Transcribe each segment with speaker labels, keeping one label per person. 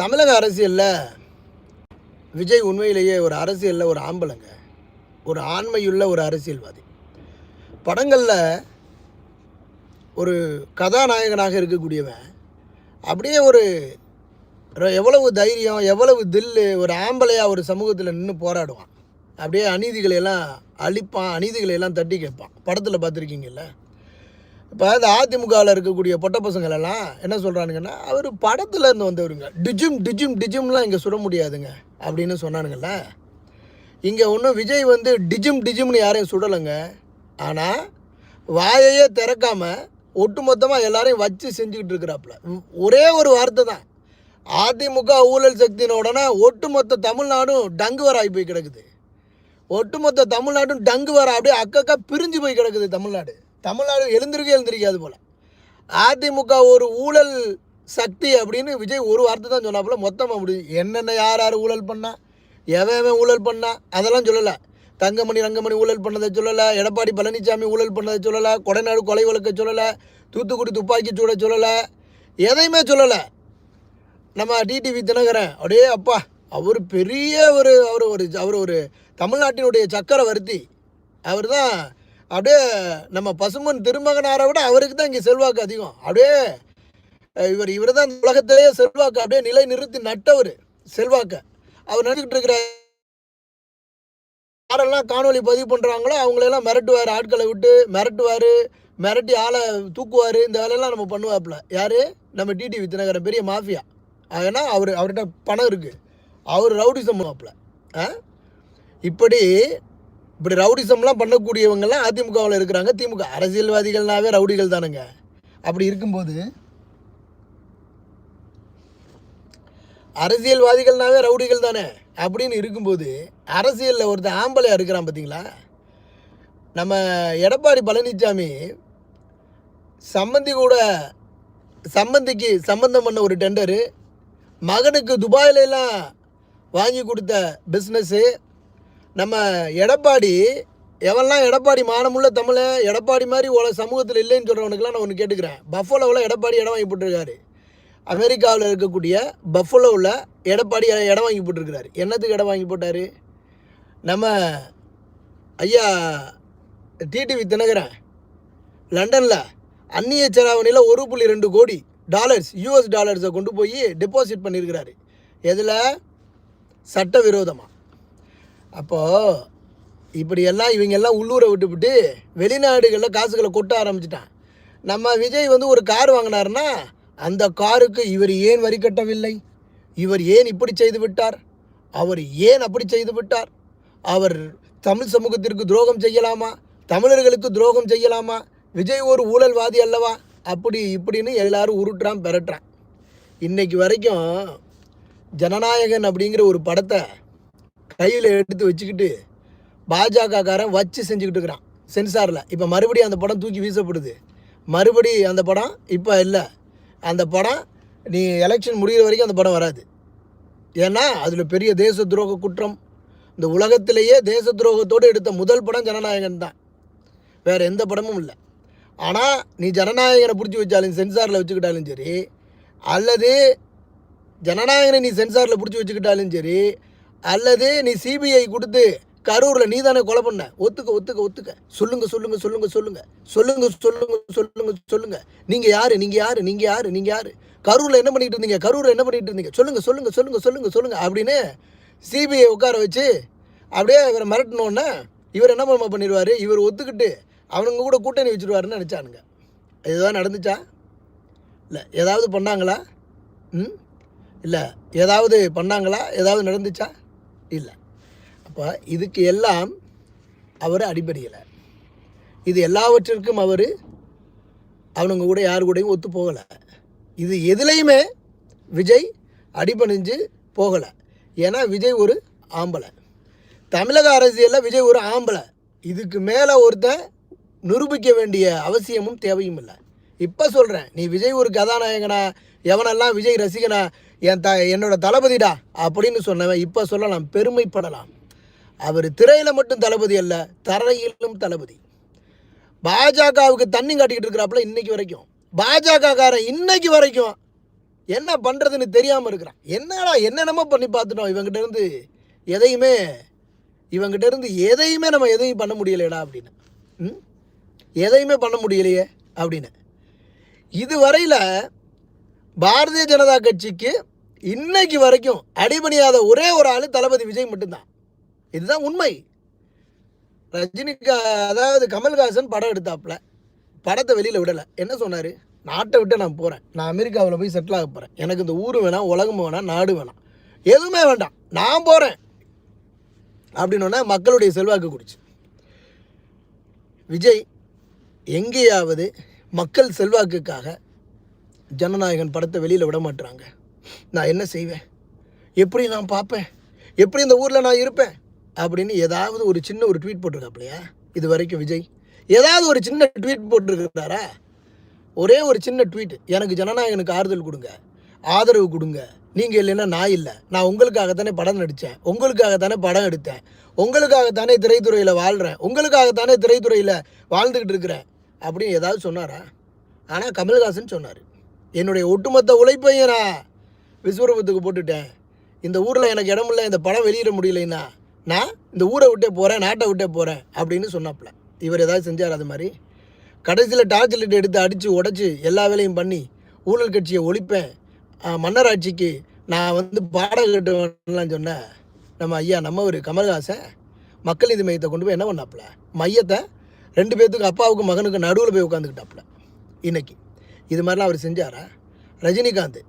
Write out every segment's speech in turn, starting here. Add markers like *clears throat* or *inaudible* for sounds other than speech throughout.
Speaker 1: தமிழக அரசியலில் விஜய் உண்மையிலேயே ஒரு அரசியலில் ஒரு ஆம்பளைங்க. ஒரு ஆண்மையுள்ள ஒரு அரசியல்வாதி. படங்களில் ஒரு கதாநாயகனாக இருக்கக்கூடியவன் அப்படியே ஒரு எவ்வளவு தைரியம் எவ்வளவு தில்லு ஒரு ஆம்பளையாக ஒரு சமூகத்தில் நின்று போராடுவான். அப்படியே அநீதிகளையெல்லாம் அழிப்பான் அநீதிகளையெல்லாம் தட்டி கேட்பான். படத்தில் பார்த்துருக்கீங்கல்ல? இப்போ அந்த அதிமுகவில் இருக்கக்கூடிய பொட்ட பசங்கள் எல்லாம் என்ன சொல்கிறானுங்கன்னா அவர் படத்துலேருந்து வந்தவருங்க. டிஜும் டிஜும் டிஜும்லாம் இங்கே சுட முடியாதுங்க அப்படின்னு சொன்னானுங்கள்ல இங்கே ஒன்றும் விஜய் வந்து டிஜும் டிஜும்னு யாரையும் சுடலைங்க. ஆனால் வாயையே திறக்காம ஒட்டுமொத்தமாக எல்லாரையும் வச்சு செஞ்சுக்கிட்டு இருக்கிறாப்புல. ஒரே ஒரு வார்த்தை தான். அதிமுக ஊழல் சக்தியினோடனே ஒட்டுமொத்த தமிழ்நாடும் டங்கு வர ஆகி போய் கிடக்குது. ஒட்டுமொத்த தமிழ்நாடும் டங்கு வர அப்படியே அக்கக்கா பிரிஞ்சு போய் கிடக்குது தமிழ்நாடு. தமிழ்நாடு எழுந்திருக்கே எழுந்திருக்காது போல். அதிமுக ஒரு ஊழல் சக்தி அப்படின்னு விஜய் ஒரு வார்த்தை தான் சொன்னாப்புல மொத்தமாக அப்படி என்னென்ன யார் யார் ஊழல் பண்ணா எவன் எவன் ஊழல் பண்ணா அதெல்லாம் சொல்லலை. தங்கமணி ரங்கமணி ஊழல் பண்ணதை சொல்லலை எடப்பாடி பழனிசாமி ஊழல் பண்ணதை சொல்லலை கொடைநாடு கொலை வழக்க சொல்லலை தூத்துக்குடி துப்பாக்கி சூட சொல்லலை எதையுமே சொல்லலை. நம்ம டிடிவி தினகரன் அப்படியே அப்பா அவர் பெரிய ஒரு அவர் ஒரு அவர் ஒரு தமிழ்நாட்டினுடைய சக்கரவர்த்தி. அவர் தான் அப்படியே நம்ம பசுமன் திருமகனாரை விட அவருக்கு தான் இங்கே செல்வாக்கு அதிகம். அப்படியே இவர் இவர் தான் உலகத்திலேயே செல்வாக்கு அப்படியே நிலை நிறுத்தி நட்டவர் செல்வாக்கை. அவர் நடிச்சுக்கிட்டு இருக்கிற யாரெல்லாம் காணொலி பதிவு பண்ணுறாங்களோ அவங்களெல்லாம் மிரட்டுவார் ஆட்களை விட்டு மிரட்டுவார் மிரட்டி ஆளை தூக்குவார் இந்த வேலையெல்லாம் நம்ம பண்ணுவாப்புல. யார்? நம்ம டிடி தினகரன் பெரிய மாஃபியா. ஏன்னா அவர் அவர்கிட்ட பணம் இருக்குது அவர் ரவுடிசம் பண்ணுவாப்புல. ஆ இப்படி இப்படி ரவுடிசம்லாம் பண்ணக்கூடியவங்கெல்லாம் அதிமுகவில் இருக்கிறாங்க. திமுக அரசியல்வாதிகள்னாவே ரவுடிகள் தானுங்க. அப்படி இருக்கும்போது அரசியல்வாதிகள்னாவே ரவுடிகள் தானே அப்படின்னு இருக்கும்போது அரசியலில் ஒருத்தர் ஆம்பளையாக இருக்கிறான் பார்த்தீங்களா நம்ம எடப்பாடி பழனிசாமி சம்மந்தி கூட சம்மந்திக்கு சம்பந்தம் பண்ண ஒரு டெண்டரு. மகனுக்கு துபாயிலெல்லாம் வாங்கி கொடுத்த பிஸ்னஸ்ஸு நம்ம எடப்பாடி எவன்லாம் எடப்பாடி மானமுள்ள தமிழை எடப்பாடி மாதிரி உல சமூகத்தில் இல்லைன்னு சொல்கிறவனுக்குலாம் நான் ஒன்று கேட்டுக்கிறேன். பஃபோலோவில் எடப்பாடி இடம் வாங்கி போட்டிருக்காரு. அமெரிக்காவில் இருக்கக்கூடிய பஃபலோவில் எடப்பாடி இடம் இடம் வாங்கி போட்டிருக்கிறாரு. என்னத்துக்கு இடம் வாங்கி போட்டார்? நம்ம ஐயா டிடிவி தினகரன் லண்டனில் அந்நிய செலாவணியில் ஒரு புள்ளி ரெண்டு கோடி டாலர்ஸ் யூஎஸ் டாலர்ஸை கொண்டு போய் டெபாசிட் பண்ணியிருக்கிறாரு எதில்? சட்டவிரோதமாக அப்போது இப்படியெல்லாம் இவங்க எல்லாம் உள்ளூரை விட்டுவிட்டு வெளிநாடுகளில் காசுகளை கொட்ட ஆரம்பிச்சிட்டான். நம்ம விஜய் வந்து ஒரு கார் வாங்கினாருன்னா அந்த காருக்கு இவர் ஏன் வரி கட்டவில்லை? இவர் ஏன் இப்படி செய்து விட்டார்? அவர் ஏன் அப்படி செய்து விட்டார்? அவர் தமிழ் சமூகத்திற்கு துரோகம் செய்யலாமா? தமிழர்களுக்கு துரோகம் செய்யலாமா? விஜய் ஒரு ஊழல்வாதி அல்லவா? அப்படி இப்படின்னு எல்லாரும் உருட்டுறான் பெரட்டுறான். இன்றைக்கு வரைக்கும் ஜனநாயகன் அப்படிங்கிற ஒரு படத்தை கையில் எடுத்து வச்சுக்கிட்டு பாஜகக்காரன் வச்சு செஞ்சுக்கிட்டு இருக்கிறான். சென்சாரில். இப்போ மறுபடியும் அந்த படம் தூக்கி வீசப்படுது. மறுபடி அந்த படம் இப்போ இல்லை. அந்த படம் நீ எலெக்ஷன் முடிகிற வரைக்கும் அந்த படம் வராது. ஏன்னா அதில் பெரிய தேச துரோக குற்றம். இந்த உலகத்திலேயே தேச துரோகத்தோடு எடுத்த முதல் படம் ஜனநாயகன் தான். வேறு எந்த படமும் இல்லை. ஆனால் நீ ஜனநாயகனை பிடிச்சி வச்சாலும் சென்சாரில் வச்சுக்கிட்டாலும் சரி அல்லது ஜனநாயகனை நீ சென்சாரில் பிடிச்சி வச்சுக்கிட்டாலும் சரி அல்லது நீ சிபிஐ கொடுத்து கரூரில் நீ தானே கொலை பண்ண? ஒத்துக்க ஒத்துக்க ஒத்துக்க. சொல்லுங்க சொல்லுங்க சொல்லுங்க சொல்லுங்க. சொல்லுங்க சொல்லுங்க சொல்லுங்க சொல்லுங்க. நீங்க யாரு? நீங்க யாரு? நீங்க யாரு? நீங்க யாரு? கரூரில் என்ன பண்ணிட்டு இருந்தீங்க? கரூரில் என்ன பண்ணிட்டு இருந்தீங்க? சொல்லுங்க சொல்லுங்க சொல்லுங்க சொல்லுங்க சொல்லுங்க அப்படின்னு சிபிஐ உட்கார வச்சு அப்படியே இவரை மிரட்டினோன்னே இவர் என்ன பண்ண பண்ணிடுவார்? இவர் ஒத்துக்கிட்டு அவனுங்க கூட கூட்டணி வச்சுருவாருன்னு நினச்சானுங்க. இதுதான் நடந்துச்சா? இல்லை ஏதாவது பண்ணாங்களா? ம்? இல்லை ஏதாவது பண்ணாங்களா? ஏதாவது நடந்துச்சா? இல்லை. அப்போ இதுக்கு எல்லாம் அவர் அடிப்படையில் இது எல்லாவற்றிற்கும் அவர் அவனுங்க கூட யார் கூடயும் ஒத்து போகலை. இது எதுலேயுமே விஜய் அடிபணிஞ்சு போகலை. ஏன்னா விஜய் ஒரு ஆம்பளை. தமிழக அரசியலில் விஜய் ஒரு ஆம்பளை. இதுக்கு மேலே ஒருத்தன் நிரூபிக்க வேண்டிய அவசியமும் தேவையும் இல்லை. இப்போ சொல்கிறேன் நீ விஜய் ஒரு கதாநாயகனா எவனெல்லாம் விஜய் ரசிகனா என் த என்னோட தளபதிடா அப்படின்னு சொன்னவன் இப்போ சொல்லலாம் பெருமைப்படலாம். அவர் திரையில் மட்டும் தளபதி அல்ல தரையிலும் தளபதி. பாஜகவுக்கு தண்ணி காட்டிக்கிட்டு இருக்கிறாப்புல இன்னைக்கு வரைக்கும். பாஜக காரன் இன்னைக்கு வரைக்கும் என்ன பண்ணுறதுன்னு தெரியாமல் இருக்கிறான். என்னடா என்னென்னமோ பண்ணி பார்த்துட்டோம் இவங்கிட்டேருந்து எதையுமே இவங்கிட்டேருந்து எதையுமே நம்ம எதையும் பண்ண முடியலையடா அப்படின்னு. ம்? எதையுமே பண்ண முடியலையே அப்படின்னு. இதுவரையில் பாரதிய ஜனதா கட்சிக்கு இன்னைக்கு வரைக்கும் அடிபணியாத ஒரே ஒரு ஆள் தளபதி விஜய் மட்டும்தான். இதுதான் உண்மை. ரஜினிகா அதாவது கமல்ஹாசன் படம் எடுத்தாப்புல படத்தை வெளியில் விடலை. என்ன சொன்னார்? நாட்டை விட்டு நான் போகிறேன் நான் அமெரிக்காவில் போய் செட்டில் ஆக போகிறேன் எனக்கு இந்த ஊர் வேணாம் உலகம் வேணாம் நாடு வேணாம். எதுவுமே வேண்டாம். நான் போகிறேன் அப்படின்னோடனே மக்களுடைய செல்வாக்கு குடிச்சு. விஜய் எங்கேயாவது மக்கள் செல்வாக்குக்காக ஜனநாயகன் படத்தை வெளியில் விட மாட்டுறாங்க நான் என்ன செய்வேன்? எப்படி நான் பார்ப்பேன்? எப்படி இந்த ஊரில் நான் இருப்பேன்? அப்படின்னு ஏதாவது ஒரு சின்ன ஒரு ட்வீட் போட்டிருக்காப்லையா? இது வரைக்கும் விஜய். ஏதாவது ஒரு சின்ன ட்வீட் போட்டிருக்கிறாரா? ஒரே ஒரு சின்ன ட்வீட் எனக்கு ஜனநாயகனுக்கு ஆறுதல் கொடுங்க. ஆதரவு கொடுங்க. நீங்கள் இல்லைன்னா நான் இல்லை. நான் உங்களுக்காகத்தானே படம் நடித்தேன் உங்களுக்காகத்தானே படம் எடுத்தேன். உங்களுக்காகத்தானே திரைத்துறையில் வாழ்கிறேன் உங்களுக்காகத்தானே திரைத்துறையில் வாழ்ந்துக்கிட்டு இருக்கிறேன். அப்படின்னு ஏதாவது சொன்னாரா? ஆனால் கமல்ஹாசன் சொன்னார். என்னுடைய ஒட்டுமொத்த உழைப்பையும் நான் விஸ்வரூபத்துக்கு போட்டுட்டேன். இந்த ஊரில் எனக்கு இடமில்ல இந்த படம் வெளியிட முடியலைன்னா நான் இந்த ஊரை விட்டே போகிறேன் நாட்டை விட்டே போகிறேன் அப்படின்னு சொன்னாப்புல இவர் ஏதாவது செஞ்சார் அது மாதிரி? கடைசியில் டார்ச் லைட் எடுத்து அடித்து உடச்சி எல்லா வேலையும் பண்ணி ஊழல் கட்சியை ஒழிப்பேன். மன்னராட்சிக்கு நான் வந்து பாடம் கட்டுவேன்லாம் சொன்னேன். நம்ம ஐயா நம்ம ஒரு கமல்ஹாசன் மக்கள் நீதி மையத்தை கொண்டு போய் என்ன பண்ணாப்புல மையத்தை ரெண்டு பேர்த்துக்கு அப்பாவுக்கும் மகனுக்கு நடுவில் போய் உட்காந்துக்கிட்டாப்புல இன்னைக்கு. இது மாதிரிலாம் அவர் செஞ்சாரா? ரஜினிகாந்த்.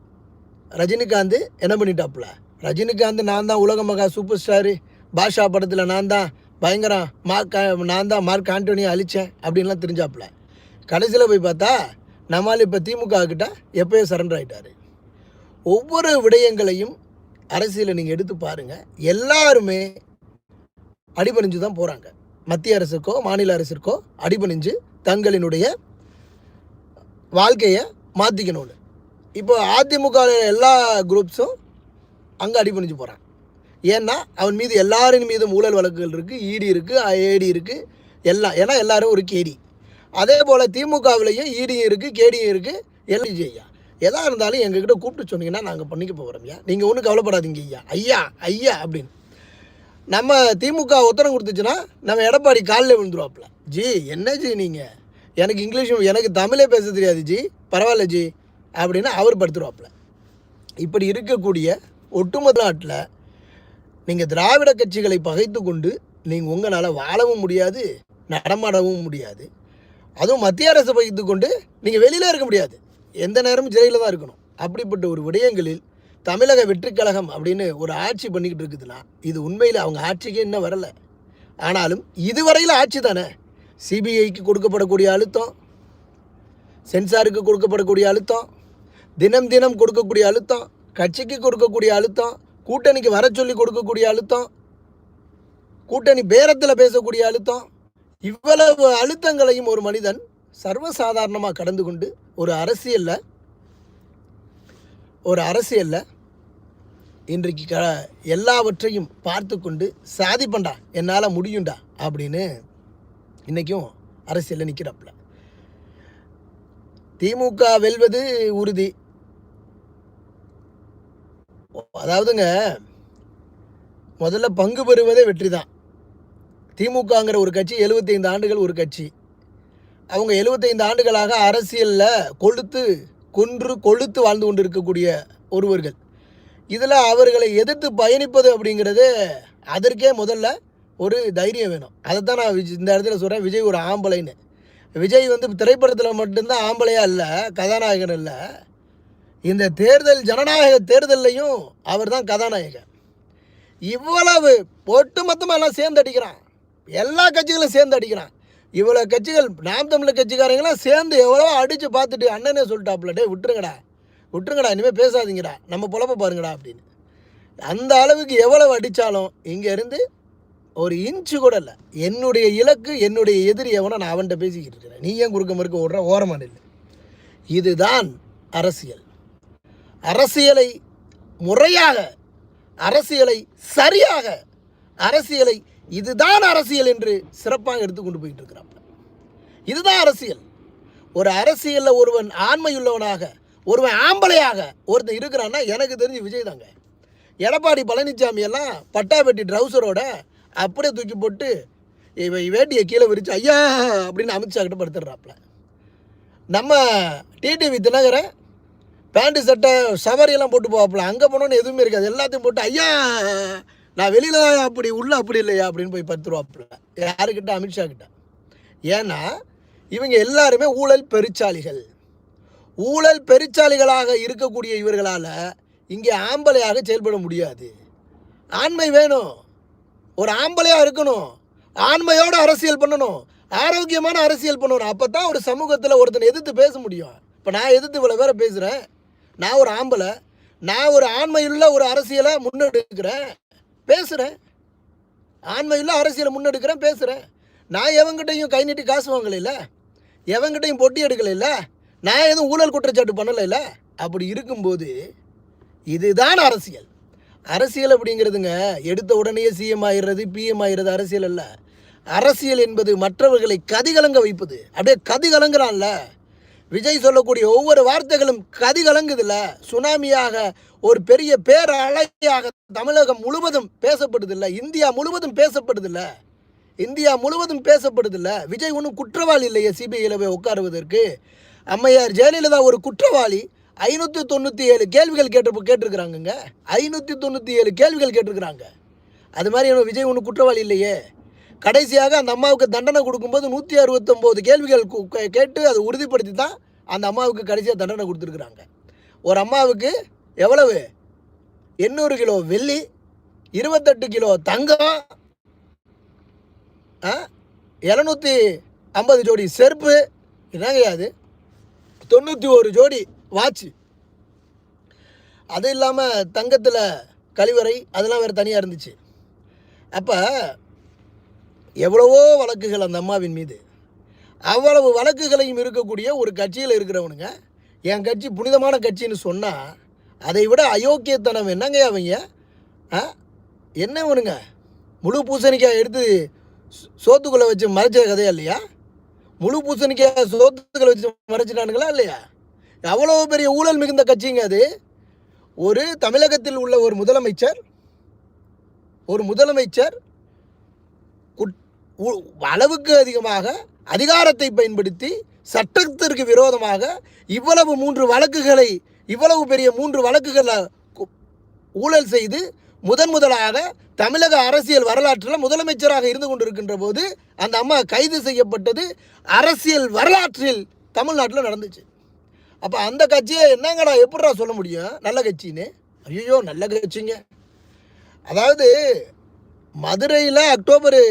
Speaker 1: ரஜினிகாந்த் என்ன பண்ணிட்டாப்புல? ரஜினிகாந்த் நான் தான் உலக மகா சூப்பர் ஸ்டாரு பாஷா படத்தில் நான் தான் பயங்கரம் மார்க் நான் தான் மார்க் ஆண்டோனியை அழித்தேன் அப்படின்லாம் தெரிஞ்சாப்புல. கடைசியில் போய் பார்த்தா நம்மால் இப்போ திமுக கிட்ட எப்போயோ சரண்டர் ஆகிட்டார் ஒவ்வொரு விடயங்களையும் அரசியலை நீங்கள் எடுத்து பாருங்கள் எல்லாருமே அடிபணிஞ்சு தான் போகிறாங்க மத்திய அரசுக்கோ மாநில அரசிற்கோ அடிபணிஞ்சு தங்களினுடைய வாழ்க்கையை மாற்றிக்கணும்னு இப்போ அதிமுக எல்லா குரூப்ஸும் அங்கே அடிபணிஞ்சு போகிறான் ஏன்னா அவன் மீது எல்லாரின் மீதும் ஊழல் வழக்குகள் இருக்குது ஈடி இருக்குது ஏடி இருக்குது எல்லாம் ஏன்னா எல்லாரும் ஒரு கேடி அதே போல் திமுகவிலையும் ஈடியும் இருக்குது கேடியும் இருக்குது எல்ஜி ஐயா. எதாக இருந்தாலும் எங்ககிட்ட கூப்பிட்டு சொன்னீங்கன்னா நாங்கள் பண்ணிக்க போகிறோம் ஐயா. நீங்கள் ஒன்றும் கவலைப்படாதீங்க ஐயா. ஐயா ஐயா அப்படின்னு. நம்ம திமுக உத்தரம் கொடுத்துச்சுன்னா நம்ம எடப்பாடி காலில் விழுந்துருவாப்புல. ஜி என்ன ஜி நீங்கள் எனக்கு இங்கிலீஷும் எனக்கு தமிழே பேச தெரியாது ஜி. பரவாயில்ல ஜி அப்படின்னு அவர் படுத்துருவாப்புல. இப்படி இருக்கக்கூடிய ஒட்டுமொத்த நாட்டில் நீங்கள் திராவிட கட்சிகளை பகைத்து கொண்டு நீங்கள் உங்களால் வாழவும் முடியாது நடமாடவும் முடியாது. அதுவும் மத்திய அரசை பகித்து கொண்டு நீங்கள் வெளியில் இருக்க முடியாது. எந்த நேரமும் ஜெயிலில் தான் இருக்கணும். அப்படிப்பட்ட ஒரு விடயங்களில் தமிழக வெற்றிக்கழகம் அப்படின்னு ஒரு ஆட்சி பண்ணிக்கிட்டு இருக்குதுன்னா இது உண்மையில் அவங்க ஆட்சிக்கே இன்னும் வரலை. ஆனாலும் இதுவரையில் ஆட்சி தானே? சிபிஐக்கு கொடுக்கப்படக்கூடிய அழுத்தம் சென்சாருக்கு கொடுக்கப்படக்கூடிய அழுத்தம் தினம் தினம் கொடுக்கக்கூடிய அழுத்தம் கட்சிக்கு கொடுக்கக்கூடிய அழுத்தம் கூட்டணிக்கு வர சொல்லி கொடுக்கக்கூடிய அழுத்தம் கூட்டணி பேரத்தில் பேசக்கூடிய அழுத்தம் இவ்வளவு அழுத்தங்களையும் ஒரு மனிதன் சர்வசாதாரணமாக கடந்து கொண்டு ஒரு அரசியலில் ஒரு அரசியலில் இன்றைக்கு க எல்லாவற்றையும் பார்த்து கொண்டு சாதிப்பண்டா என்னால் முடியும்டா அப்படின்னு இன்றைக்கும் அரசியலில் நிற்கிறாப்புல திமுக வெல்வது உறுதி. அதாவதுங்க முதல்ல பங்கு பெறுவதே வெற்றி தான் திமுகங்கிற ஒரு கட்சி 75 ஆண்டுகள் ஒரு கட்சி. அவங்க 75 ஆண்டுகளாக அரசியலில் கொளுத்து கொன்று கொளுத்து வாழ்ந்து கொண்டு இருக்கக்கூடிய ஒருவர்கள். இதில் அவர்களை எதிர்த்து பயணிப்பது அப்படிங்கிறது அதற்கே முதல்ல ஒரு தைரியம் வேணும். அதை தான் நான் விஜய் இந்த இடத்துல சொல்கிறேன் விஜய் ஒரு ஆம்பளைன்னு. விஜய் வந்து திரைப்படத்தில் மட்டும்தான் ஆம்பளையா இல்லை கதாநாயகன் இல்லை. இந்த தேர்தல் ஜனநாயக தேர்தல்லையும் அவர் தான் கதாநாயகன். இவ்வளவு ஒட்டுமொத்தமாக எல்லாம் சேர்ந்து அடிக்கிறான். எல்லா கட்சிகளும் சேர்ந்து அடிக்கிறான். இவ்வளோ கட்சிகள் நாம் தமிழர் கட்சிக்காரங்களாம் சேர்ந்து எவ்வளோ அடித்து பார்த்துட்டு அண்ணனே சொல்லிட்டாப்புல டே விட்டுருங்கடா விட்டுருங்கடா இனிமேல் பேசாதீங்கடா நம்ம பொழப்ப பாருங்கடா அப்படின்னு. அந்த அளவுக்கு எவ்வளவு அடித்தாலும் இங்கேருந்து ஒரு இன்ச்சு கூட இல்லை. என்னுடைய இலக்கு என்னுடைய எதிரி எவனோ நான் அவன்கிட்ட பேசிக்கிட்டு இருக்கிறேன். நீ ஏன் குறுக்க மறுக்க ஓடுற? ஓரமான இல்லை இதுதான் அரசியல். அரசியலை முறையாக அரசியலை சரியாக அரசியலை இதுதான் அரசியல் என்று சிறப்பாக எடுத்து கொண்டு போயிட்டு இருக்கிறாங்க இதுதான் அரசியல். ஒரு அரசியலில் ஒருவன் ஆண்மையுள்ளவனாக ஒருவன் ஆம்பளையாக ஒருத்தன் இருக்கிறான்னா எனக்கு தெரிஞ்சு விஜய் தாங்க. எடப்பாடி பழனிசாமி எல்லாம் பட்டாபெட்டி ட்ரௌசரோட அப்படியே தூக்கி போட்டு இவன் வேட்டியை கீழே விரிச்சு ஐயா! அப்படின்னு அமித்ஷா கிட்ட படுத்துடுறாப்புல. நம்ம டிடிவி தினகரன் பேண்ட்டு சட்டை சவரியெல்லாம் போட்டு போவாப்புல. அங்கே போனோன்னு எதுவுமே இருக்காது. எல்லாத்தையும் போட்டு ஐயா! நான் வெளியில் அப்படி உள்ள அப்படி இல்லையா அப்படின்னு போய் பத்துருவாப்புல யாருக்கிட்ட? அமித்ஷா கிட்ட. ஏன்னா இவங்க எல்லாருமே ஊழல் பெருச்சாளிகள். ஊழல் பெருச்சாளிகளாக இருக்கக்கூடிய இவர்களால் இங்கே ஆம்பளையாக செயல்பட முடியாது. ஆண்மை வேணும். ஒரு ஆம்பளையாக இருக்கணும். ஆண்மையோட அரசியல் பண்ணணும். ஆரோக்கியமான அரசியல் பண்ணணும். அப்போ தான் ஒரு சமூகத்தில் ஒருத்தனை எதிர்த்து பேச முடியும். இப்போ நான் எதிர்த்து இவ்வளோ பேரை பேசுகிறேன் நான் ஒரு ஆம்பளை. நான் ஒரு ஆண்மையுள்ள ஒரு அரசியலை முன்னெடுக்கிறேன். பேசுகிறேன் ஆண்மையுள்ள அரசியலை முன்னெடுக்கிறேன் பேசுகிறேன் நான் எவங்கிட்டையும் கை நீட்டி காசு வாங்கலைல்ல எவங்கிட்டையும் பொட்டி எடுக்கலைல்ல நான் எதுவும் ஊழல் குற்றச்சாட்டு பண்ணலைல்ல அப்படி இருக்கும்போது இதுதான் அரசியல். அரசியல் அப்படிங்கிறதுங்க எடுத்த உடனே சிஎம் ஆயிடுறது பிஎம் ஆயிடுறது அரசியல் அல்ல. அரசியல் என்பது மற்றவர்களை கதிகலங்க வைப்பது. அப்படியே கதிகலங்குறான்ல. விஜய் சொல்லக்கூடிய ஒவ்வொரு வார்த்தைகளும் கதிகலங்குதுல சுனாமியாக ஒரு பெரிய பேரலையாக தமிழகம் முழுவதும் பேசப்படுதில்ல. இந்தியா முழுவதும் பேசப்படுதில்ல. இந்தியா முழுவதும் பேசப்படுதில்ல. விஜய் ஒன்றும் குற்றவாளி இல்லையே சிபிஐயில் போய் உட்காருவதற்கு. அம்மையார் ஜெயலலிதா ஒரு குற்றவாளி. ஐநூற்றி தொண்ணூற்றி ஏழு கேள்விகள் கேட்டு கேட்டிருக்கிறாங்கங்க. ஐநூற்றி தொண்ணூற்றி ஏழு கேள்விகள் கேட்டிருக்கிறாங்க. அது மாதிரி விஜய் ஒன்றும் குற்றவாளி இல்லையே. கடைசியாக அந்த அம்மாவுக்கு தண்டனை கொடுக்கும்போது நூற்றி அறுபத்தொம்போது கேள்விகள் கு- கேட்டு அதை உறுதிப்படுத்தி தான் அந்த அம்மாவுக்கு கடைசியாக தண்டனை கொடுத்துருக்குறாங்க. ஒரு அம்மாவுக்கு எவ்வளவு? எண்ணூறு கிலோ வெள்ளி இருபத்தெட்டு கிலோ தங்கம் எழுநூற்றி ஐம்பது ஜோடி செருப்பு. என்னங்க அது? தொண்ணூற்றி ஒரு ஜோடி வாட்ச். அது இல்லாமல் தங்கத்தில் கழிவறை அதெல்லாம் வேறு தனியாக இருந்துச்சு. அப்போ எவ்வளவோ வழக்குகள் அந்த அம்மாவின் மீது. அவ்வளவு வழக்குகளையும் இருக்கக்கூடிய ஒரு கட்சியில் இருக்கிறவனுங்க என் கட்சி புனிதமான கட்சின்னு சொன்னால் அதை விட அயோக்கியத்தனம் என்னங்க அவங்க ஆ? என்னவனுங்க முழு பூசணிக்காய் எடுத்து சோத்துக்குள்ளே வச்சு மறைச்ச கதையா இல்லையா? முழு பூசணிக்காய் சோத்துக்குள்ளே வச்சு மறைச்சிட்டானுங்களா இல்லையா? அவ்வளோ பெரிய ஊழல் மிகுந்த கட்சிங்க அது. ஒரு தமிழகத்தில் உள்ள ஒரு முதலமைச்சர் ஒரு முதலமைச்சர் குட்- அளவுக்கு அதிகமாக அதிகாரத்தை பயன்படுத்தி சட்டத்திற்கு விரோதமாக இவ்வளவு மூன்று வழக்குகளை இவ்வளவு பெரிய மூன்று வழக்குகளை ஊழல் செய்து முதன் முதலாக தமிழக அரசியல் வரலாற்றில் முதலமைச்சராக இருந்து கொண்டிருக்கின்ற போது அந்த அம்மா கைது செய்யப்பட்டது அரசியல் வரலாற்றில் தமிழ்நாட்டில் நடந்துச்சு. அப்போ அந்த கட்சியை என்னங்கடா எப்படா சொல்ல முடியும்? நல்ல கட்சின்னு? ஐயோ நல்ல கட்சிங்க. அதாவது மதுரையில் அக்டோபர்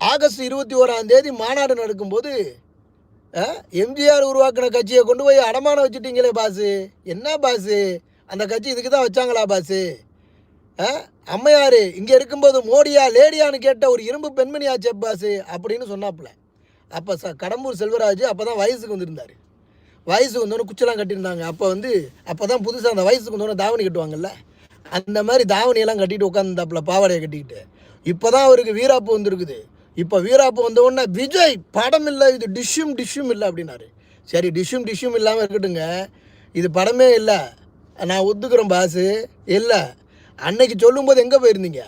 Speaker 1: ஆகஸ்ட் இருபத்தி ஓராம் தேதி மாநாடு நடக்கும்போது எம்ஜிஆர் உருவாக்கின கட்சியை கொண்டு போய் அடமானம் வச்சுட்டீங்களே பாஸு என்ன பாஸு அந்த கட்சி இதுக்கு தான் வச்சாங்களா பாஸு அம்மையார் இங்கே இருக்கும்போது மோடியா லேடியான்னு கேட்ட ஒரு இரும்பு பெண்மணியாச்சே பாஸு அப்படின்னு சொன்னாப்புல. அப்போ ச கடம்பூர் செல்வராஜ் அப்போ தான் வயசுக்கு வந்திருந்தார். வயசுக்கு வந்தோடனே குச்செல்லாம் கட்டியிருந்தாங்க. அப்போ வந்து அப்போ தான் புதுசாக அந்த வயசுக்கு வந்தோடனே தாவணி கட்டுவாங்கல்ல அந்த மாதிரி தாவணியெல்லாம் கட்டிட்டு உட்காந்துருந்தாப்புல பாவாடையை கட்டிக்கிட்டு. இப்போ தான் அவருக்கு வீராப்பு வந்திருக்குது. இப்போ வீராப்பு வந்த உடனே விஜய் படம் இல்லை இது டிஷ்ஷும் டிஷ்ஷும் இல்லை அப்படின்னாரு. சரி டிஷ்ஷும் டிஷ்ஷும் இல்லாமல் இருக்கட்டுங்க இது படமே இல்லை. நான் ஒத்துக்கிறேன் பாஸு இல்லை. அன்னைக்கு சொல்லும்போது எங்கே போயிருந்தீங்க?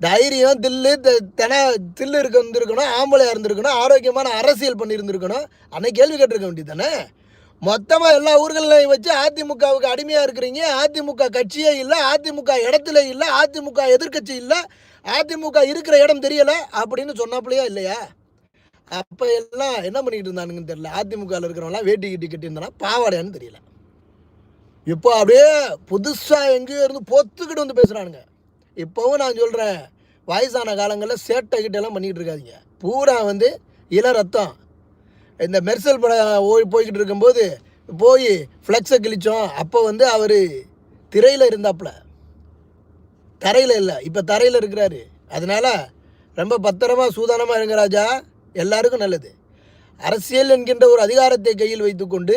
Speaker 1: தைரியம் தில்லு த- தென தில்லு இருக்க இருந்திருக்கணும் ஆம்பளையாக இருந்திருக்கணும் ஆரோக்கியமான அரசியல் பண்ணியிருந்திருக்கணும். அன்னைக்கு கேள்வி கேட்டிருக்க வேண்டியது தானே? மொத்தமாக எல்லா ஊர்களையும் வச்சு அதிமுகவுக்கு அடிமையாக இருக்கிறீங்க. அதிமுக கட்சியே இல்லை அதிமுக இடத்துல இல்லை அதிமுக எதிர்க்கட்சி இல்லை அதிமுக இருக்கிற இடம் தெரியலை அப்படின்னு சொன்னாப்பிலையா இல்லையா? அப்போ எல்லாம் என்ன பண்ணிக்கிட்டு இருந்தானுங்கன்னு தெரியல. அதிமுகவில் இருக்கிறவங்களாம் வேட்டி கிட்டி கட்டியிருந்தானா பாவாடையான்னு தெரியல. இப்போ அப்படியே புதுசாக எங்கேயோ இருந்து பொத்துக்கிட்டு வந்து பேசுகிறானுங்க இப்போவும் நான் சொல்கிறேன் வயசான காலங்களில் சேட்டை கிட்டெல்லாம் பண்ணிக்கிட்டு இருக்காதீங்க. பூரா வந்து இள ரத்தம் இந்த மெர்சல் படம் ஓய் போய்கிட்டு இருக்கும்போது போய் ஃப்ளெக்ஸை கிழிச்சோம். அப்போ வந்து அவர் திரையில் இருந்தாப்புல. தரையில் இல்லை. இப்போ தரையில் இருக்கிறாரு. அதனால ரொம்ப பத்திரமாக சூதானமாக இருங்க ராஜா. எல்லாருக்கும் நல்லது. அரசியல் என்கின்ற ஒரு அதிகாரத்தை கையில் வைத்துக்கொண்டு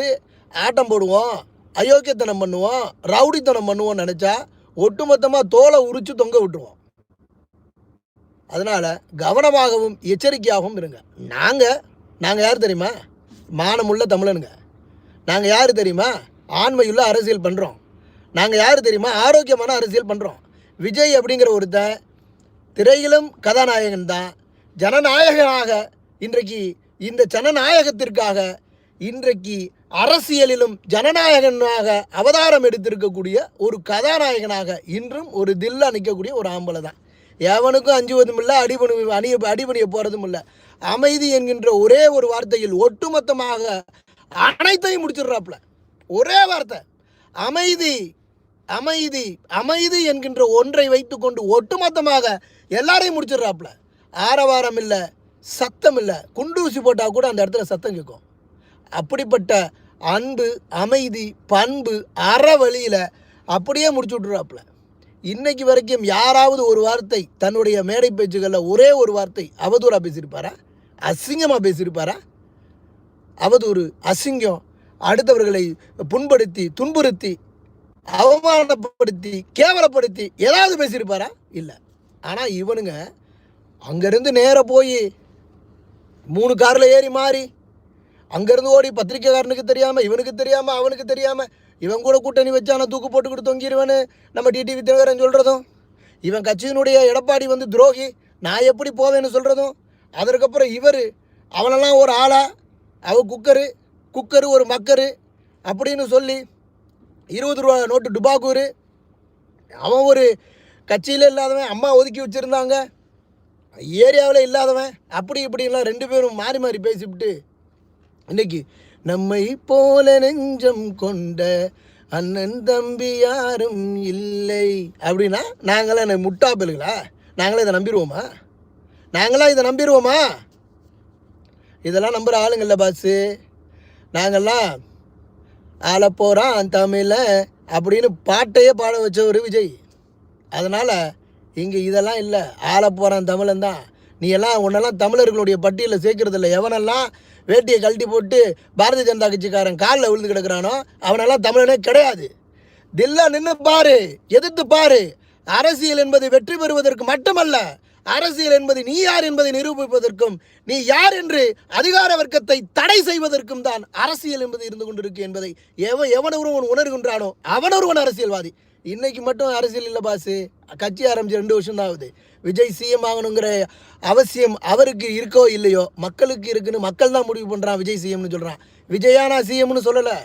Speaker 1: ஆட்டம் போடுவோம். அயோக்கியத்தனம் பண்ணுவோம். ரவுடித்தனம் பண்ணுவோம்னு நினச்சா ஒட்டுமொத்தமாக தோலை உரித்து தொங்க விட்டுருவோம். அதனால் கவனமாகவும் எச்சரிக்கையாகவும் இருங்க. நாங்கள் நாங்கள் யார் தெரியுமா? மானமுள்ள தமிழனுங்க. நாங்கள் யார் தெரியுமா? ஆண்மையுள்ள அரசியல் பண்ணுறோம் நாங்கள் யார் தெரியுமா? ஆரோக்கியமான அரசியல் பண்ணுறோம் விஜய் அப்படிங்கிற ஒருத்தன் திரையிலும் கதாநாயகன் தான். ஜனநாயகனாக இன்றைக்கு இந்த ஜனநாயகத்திற்காக இன்றைக்கு அரசியலிலும் ஜனநாயகனாக அவதாரம் எடுத்திருக்கக்கூடிய ஒரு கதாநாயகனாக இன்றும் ஒரு தில்லா நிற்கக்கூடிய ஒரு ஆம்பளை தான். எவனுக்கும் அஞ்சுவதும் இல்லை அடிபணி அணிய அடிபணிய போகிறதும் இல்லை. அமைதி என்கின்ற ஒரே ஒரு வார்த்தையில் ஒட்டுமொத்தமாக அனைத்தையும் முடிச்சிடுறாப்புல. ஒரே வார்த்தை. அமைதி அமைதி அமைதி என்கின்ற ஒன்றை வைத்துக்கொண்டு ஒட்டுமொத்தமாக எல்லாரையும் முடிச்சிடுறாப்புல. ஆரவாரம் இல்லை சத்தம் இல்லை. குண்டூசி போட்டால் கூட அந்த இடத்துல சத்தம் கேட்கும். அப்படிப்பட்ட அன்பு அமைதி பண்பு அற வழியில் அப்படியே முடிச்சு விட்றாப்புல இன்னைக்கு வரைக்கும் யாராவது ஒரு வார்த்தை தன்னுடைய மேடை பேச்சுகளில் ஒரே ஒரு வார்த்தை அவதூறாக பேசியிருப்பாரா? அசிங்கமாக பேசியிருப்பாரா? அவதூறு அசிங்கம். அடுத்தவர்களை புண்படுத்தி துன்புறுத்தி அவமானப்படுத்தி கேவலப்படுத்தி ஏதாவது பேசியிருப்பாரா? இல்லை. ஆனால் இவனுங்க அங்கேருந்து நேராக போய் மூணு காரில் ஏறி மாறி அங்கேருந்து ஓடி பத்திரிக்கைக்காரனுக்கு தெரியாமல் இவனுக்கு தெரியாமல் அவனுக்கு தெரியாமல் இவன் கூட கூட்டணி வச்சான தூக்கு போட்டுக்கிட்டு தொங்கிடுவேன்னு நம்ம டிடிவி தினகரன் சொல்கிறதும் இவன் கட்சியினுடைய எடப்பாடி வந்து துரோகி நான் எப்படி போவேன்னு சொல்கிறதும் அதற்கப்புறம் இவர் அவனெல்லாம் ஒரு ஆளா? அவ குக்கரு குக்கரு ஒரு மக்கரு அப்படின்னு சொல்லி இருபது ரூபா நோட்டு டுபாக்கூர் அவன் ஒரு கட்சியில் இல்லாதவன் அம்மா ஒதுக்கி வச்சுருந்தாங்க. ஏரியாவில் இல்லாதவன் அப்படி இப்படிலாம் ரெண்டு பேரும் மாறி மாறி பேசிவிட்டு இன்னைக்கு நம்மை போல நெஞ்சம் கொண்ட அண்ணன் தம்பி யாரும் இல்லை. அப்படின்னா நாங்களாம் என்ன முட்டாப்பலுங்களா நாங்களே இதை நம்பிடுவோமா? நாங்களாம் இதை நம்பிடுவோமா? இதெல்லாம் நம்புகிற ஆளுங்கள்ல பாஸு நாங்கள்லாம் ஆள போகிறான் தமிழ அப்படின்னு பாட்டையே பாட வச்ச ஒரு விஜய். அதனால் இங்கே இதெல்லாம் இல்லை. ஆள போகிறான் தமிழன் தான். நீ எல்லாம் உன்னெல்லாம் தமிழர்களுடைய பட்டியலில் சேர்க்கறது இல்லை எவனெல்லாம் வேட்டியை கழட்டி போட்டு பாரதிய ஜனதா கட்சிக்காரன் காலில் விழுந்து கிடக்குறானோ அவனெல்லாம் தமிழனே கிடையாது. தில்லா நின்று பாரு எதிர்த்து பாரு. அரசியல் என்பது வெற்றி பெறுவதற்கு மட்டுமல்ல அரசியல் என்பது நீ யார் என்பதை நிரூபிப்பதற்கும் நீ யார் என்று அதிகார வர்க்கத்தை தடை செய்வதற்கும் தான் அரசியல் என்பது இருந்து கொண்டிருக்கு என்பதை எவன் எவன் ஒருவன் உணர்கின்றானோ அவன் ஒருவன் அரசியல்வாதி. இன்னைக்கு மட்டும் அரசியல் இல்லை பாசு. கட்சி ஆரம்பிச்சு ரெண்டு வருஷம் தான் ஆகுது விஜய் சிஎம் ஆகணுங்கிற அவசியம் அவருக்கு இருக்கோ இல்லையோ மக்களுக்கு இருக்குன்னு மக்கள் தான் முடிவு பண்ணுறான் விஜய் சிஎம்னு சொல்கிறான் விஜயா நான் சிஎம்னு சொல்லலை.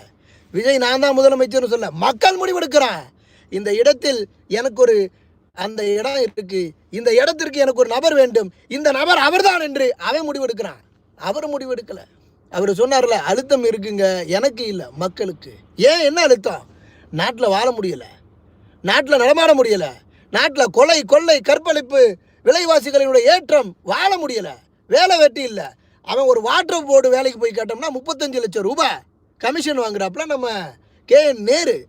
Speaker 1: விஜய் நான் தான் முதலமைச்சர்னு சொல்ல மக்கள் முடிவெடுக்கிறான். இந்த இடத்தில் எனக்கு ஒரு அந்த இடம் இருக்கு. இந்த இடத்திற்கு எனக்கு ஒரு நபர் வேண்டும். இந்த நபர் அவர்தான் என்று அவன் முடிவெடுக்கிறான். அவர் முடிவெடுக்கல. அவர் சொன்னார்ல அழுத்தம் இருக்குங்க. எனக்கு இல்லை மக்களுக்கு. ஏன்? என்ன அழுத்தம்? நாட்டில் வாழ முடியலை. நாட்டில் நடமாட முடியலை. நாட்டில் கொலை கொள்ளை கற்பழிப்பு விலைவாசிகளினுடைய ஏற்றம் வாழ முடியலை. வேலை வெட்டி இல்லை. அவன் ஒரு வாட்டர் போர்டு வேலைக்கு போய் கேட்டோம்னா முப்பத்தஞ்சு லட்சம் ரூபாய் கமிஷன் வாங்குறாப்புல நம்ம கே என் நேரு.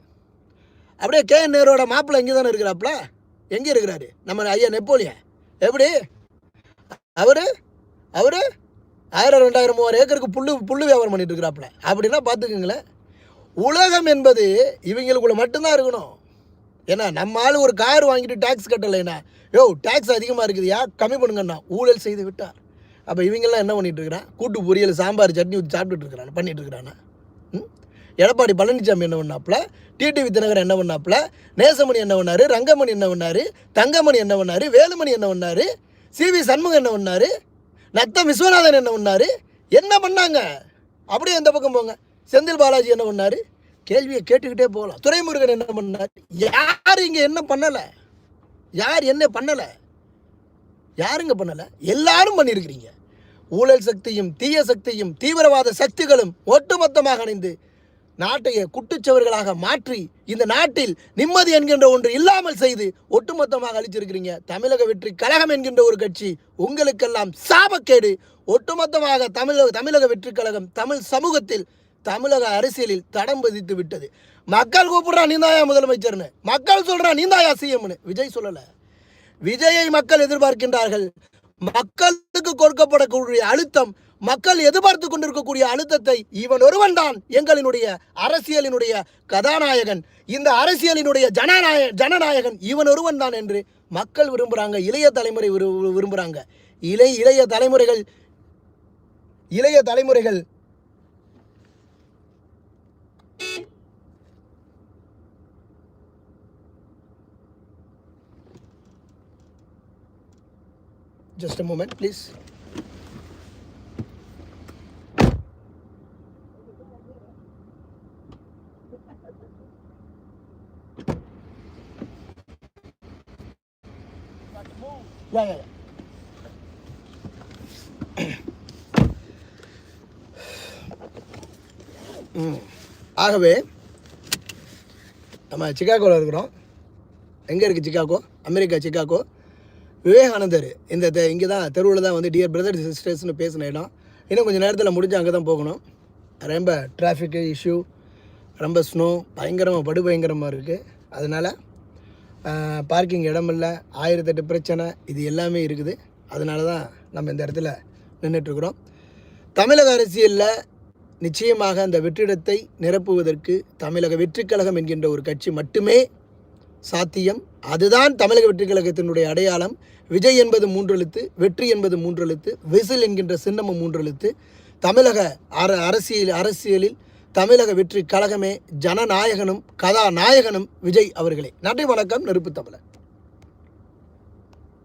Speaker 1: அப்படியே கே என் நேரோட மாப்பிள்ளை இங்கே தானே இருக்கிறாப்புல? எங்கே இருக்கிறாரு? நம்ம ஐயா நெப்போலியன். எப்படி? அவரு? அவரு? ஆயிரம் ரெண்டாயிரம் மூவாயிரம் ஏக்கருக்கு புல்லு புல்லு வியாபாரம் பண்ணிட்டு இருக்கிறாப்புல. அப்படின்னா பார்த்துக்குங்களேன். உலகம் என்பது இவங்களுக்குள்ள மட்டும்தான் இருக்கணும். ஏன்னா நம்ம ஆளு ஒரு கார் வாங்கிட்டு டேக்ஸ் கட்டலைன்னா யோ டேக்ஸ் அதிகமாக இருக்குதுயா? கம்மி பண்ணுங்கண்ணா. ஊழல் செய்து விட்டார். அப்போ இவங்கெல்லாம் என்ன பண்ணிட்டு இருக்கிறான்? கூட்டு பொரியல் சாம்பார் சட்னி ஊற்றி சாப்பிட்டுட்டு இருக்கிறான். பண்ணிட்டு இருக்கிறானா? ம்? எடப்பாடி பழனிசாமி என்ன பண்ணாப்புல? டிடிவி தினகர் என்ன பண்ணாப்புல? நேசமணி என்ன பண்ணாரு? ரங்கமணி என்ன பண்ணாரு? தங்கமணி என்ன பண்ணாரு? வேலுமணி என்ன பண்ணாரு? சிவி சண்முகம் என்ன பண்ணாரு? நத்தம் விஸ்வநாதன் என்ன பண்ணாரு? என்ன பண்ணாங்க? அப்படியே எந்த பக்கம் போங்க. செந்தில் பாலாஜி என்ன பண்ணாரு? கேள்வியை கேட்டுக்கிட்டே போகலாம். துரைமுருகன் என்ன பண்ணார்? யார் இங்கே என்ன பண்ணலை? யார் என்ன பண்ணலை? யாருங்க பண்ணலை? எல்லாரும் பண்ணியிருக்கிறீங்க ஊழல் சக்தியும் தீய சக்தியும் தீவிரவாத சக்திகளும் ஒட்டுமொத்தமாக இணைந்து நாட்டையே குட்டுச்சவர்களாக மாற்றி இந்த நாட்டில் நிம்மதி என்கின்ற ஒன்று இல்லாமல் செய்து ஒட்டுமொத்தமாக அழிச்சிருக்கிறீங்க. தமிழக வெற்றி கழகம் என்கின்ற ஒரு கட்சி உங்களுக்கெல்லாம் சாபக்கேடு. ஒட்டுமொத்தமாக தமிழக தமிழக வெற்றி கழகம் தமிழ் சமூகத்தில் தமிழக அரசியலில் தடம் பதித்து விட்டது. மக்கள் கூப்பிடுறா நீந்தாயா முதலமைச்சர்னு? மக்கள் சொல்றா நீந்தாயா சிஎம்னு. விஜய் சொல்லலை. விஜயை மக்கள் எதிர்பார்க்கின்றார்கள். மக்களுக்கு கொடுக்கப்படக்கூடிய அழுத்தம் மக்கள் எதிர்பார்த்து கொண்டிருக்கக்கூடிய அழுத்தத்தை இவன் ஒருவன் தான். எங்களினுடைய அரசியலினுடைய கதாநாயகன். இந்த அரசியலினுடைய ஜனநாய ஜனநாயகன் இவன் ஒருவன் தான் என்று மக்கள் விரும்புகிறாங்க இளைய தலைமுறை விரும்புகிறாங்க இளை இளைய தலைமுறைகள் இளைய தலைமுறைகள் ஜஸ்ட் a ப்ளீஸ் *clears throat* ஆகவே நம்ம சிக்காகோவில் இருக்கிறோம். எங்கே இருக்குது சிக்காகோ? America Chicago. விவேகானந்தர் இந்த இங்கே தான் தெருவில் தான் வந்து டியர் பிரதர் சிஸ்டர்ஸ்னு பேசின இடம். இன்னும் கொஞ்சம் நேரத்தில் முடிஞ்சு அங்கே தான் போகணும். ரொம்ப டிராஃபிக்கு இஷ்யூ ரொம்ப ஸ்னோ பயங்கரமாக படு பயங்கரமாக இருக்குது அதனால் பார்க்கிங் இடம் இல்லை ஆயிரத்தெட்டு பிரச்சனை இது எல்லாமே இருக்குது. அதனால தான் நம்ம இந்த இடத்துல நின்றுட்டுருக்குறோம் தமிழக அரசியலில் நிச்சயமாக அந்த வெற்றிடத்தை நிரப்புவதற்கு தமிழக வெற்றிக்கழகம் என்கின்ற ஒரு கட்சி மட்டுமே சாத்தியம். அதுதான் தமிழக வெற்றிக்கழகத்தினுடைய அடையாளம். விஜய் என்பது மூன்றெழுத்து வெற்றி என்பது மூன்றெழுத்து விசில் என்கின்ற சின்னமும் மூன்றெழுத்து தமிழக அர அரசியல் அரசியலில் தமிழக வெற்றி கழகமே ஜனநாயகனும் கதாநாயகனும் விஜய் அவர்களே. நன்றி வணக்கம் நெருப்பு தமிழர்.